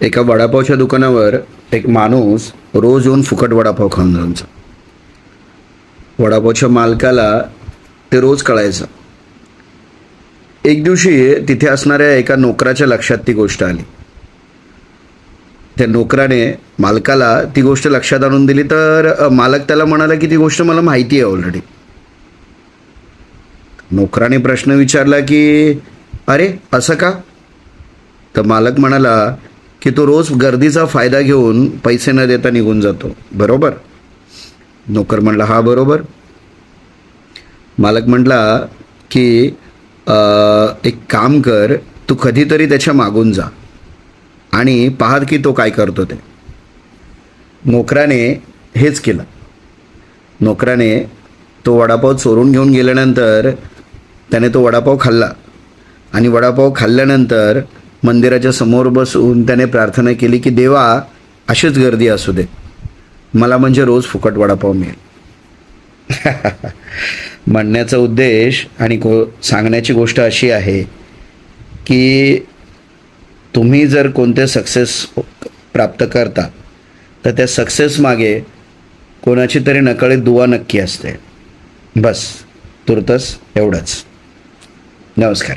एका वडापावच्या दुकानावर एक माणूस रोज येऊन फुकट वडापाव खाऊन जायचा. वडापावच्या मालकाला ते रोज कळायचं. एक दिवशी तिथे असणाऱ्या एका नोकराच्या लक्षात ती गोष्ट आली. त्या नोकराने मालकाला ती गोष्ट लक्षात आणून दिली तर मालक त्याला म्हणाला की ती गोष्ट मला माहिती आहे ऑलरेडी नोकराने प्रश्न विचारला की अरे असं का? तर मालक म्हणाला की तो रोज गर्दीचा फायदा घेऊन पैसे न देता निघून जातो. बरोबर? नोकर म्हणला हा बरोबर. मालक म्हटला की एक काम कर तू कधीतरी त्याच्या मागून जा आणि पाहत की तो काय करतो ते. नोकराने हेच केलं. नोकराने तो वडापाव चोरून घेऊन गेल्यानंतर त्याने तो वडापाव खाल्ला आणि वडापाव खाल्ल्यानंतर मंदिराच्या समोर बसून त्याने प्रार्थना केली की देवा अशीच गर्दी असू दे. मला म्हणजे रोज फुकट वडापाव मिळेल. म्हणण्याचा उद्देश आणि को सांगण्याची गोष्ट अशी आहे की तुम्ही जर कोणते सक्सेस प्राप्त करता तर त्या सक्सेस मागे कोणाची तरी नकळीत दुवा नक्की असते. बस तुर्तस एवढंच. नमस्कार.